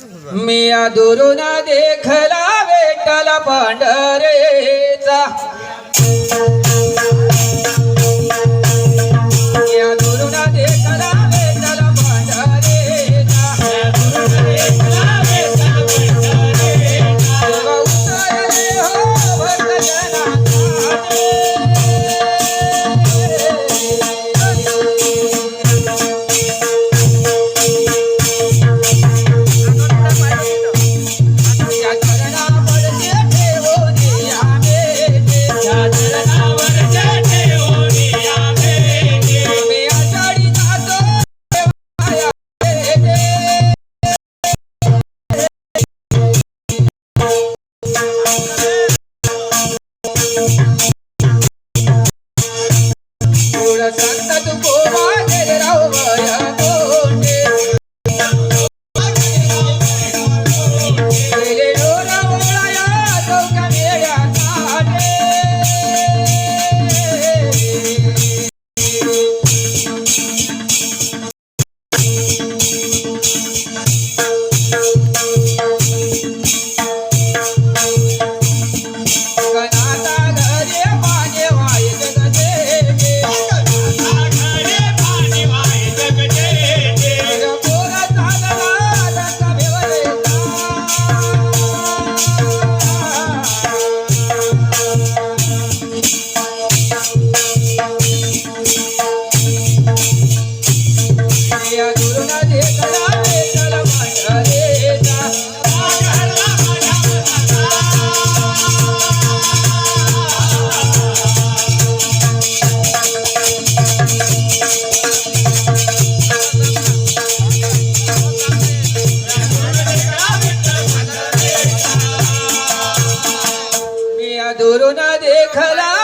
मिया दुरून देखला वेटल पांढरेचा. मी या दुरुना देखला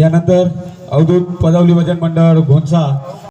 यानंतर अवधूत पदावली भजन मंडळ घोणसा